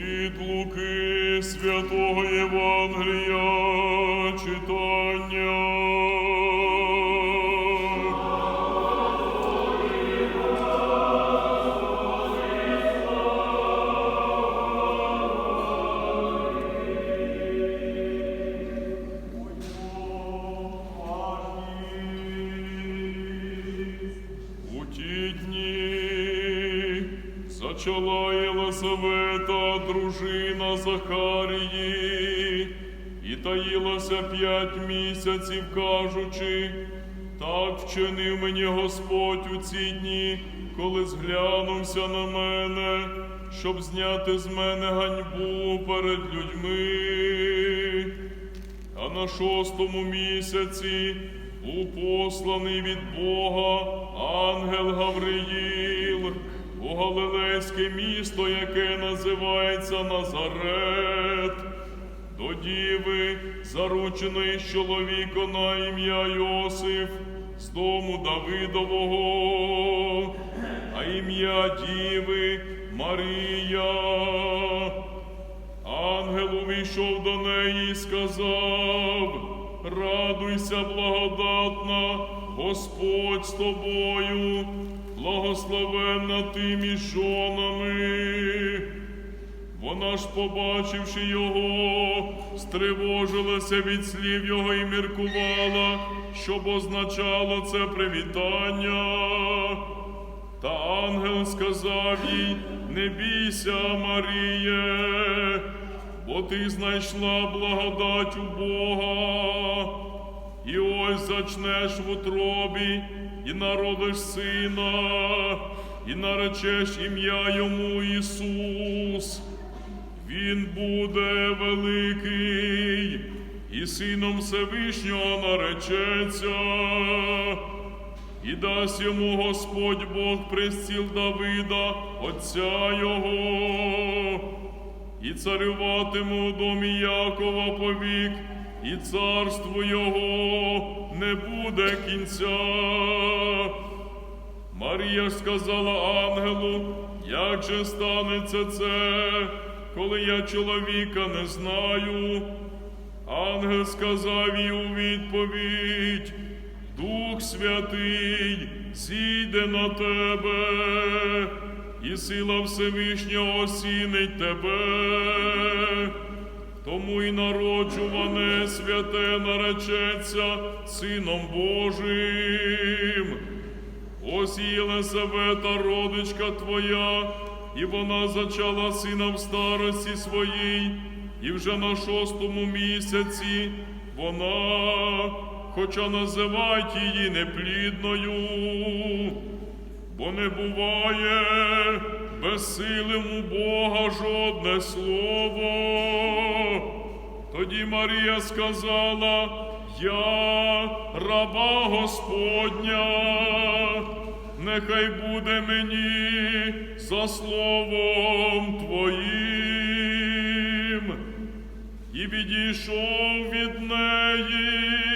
Від Луки Святого Євангелія зачала Єлисавета, дружина Захарії, і таїлася п'ять місяців, кажучи, так вчинив мені Господь у ці дні, коли зглянувся на мене, щоб зняти з мене ганьбу перед людьми. А на шостому місяці був посланий від Бога ангел Гавриїл Галилейське місто, яке називається Назарет, до діви, зарученої з чоловіка на ім'я Йосиф з дому Давидового, а ім'я діви Марія. Ангел увійшов до неї і сказав: Радуйся, благодатна, Господь з тобою, благословенна ти між жонами. Вона ж, побачивши його, стривожилася від слів його і міркувала, щоб означало це привітання. Та ангел сказав їй, не бійся, Маріє, бо ти знайшла благодать у Бога, і ось зачнеш в утробі, і народиш сина, і наречеш ім'я йому Ісус. Він буде великий, і сином Всевишнього наречеться. І дасть йому Господь Бог престіл Давида, Отця Його, і царюватиме у домі Якова повік, і царству Його не буде кінця. Марія сказала ангелу, як же станеться це, коли я чоловіка не знаю. Ангел сказав їй у відповідь, Дух Святий зійде на тебе, і сила Всевишнього осінить тебе, тому й народжуване святе наречеться Сином Божим. Ось і Єлисавета, родичка твоя, і вона зачала сина в старості своїй, і вже на шостому місяці вона, хоча називають її неплідною, бо не буває безсилим у Бога жодне слово. Тоді Марія сказала, я раба Господня, нехай буде мені за словом Твоїм. І відійшов від неї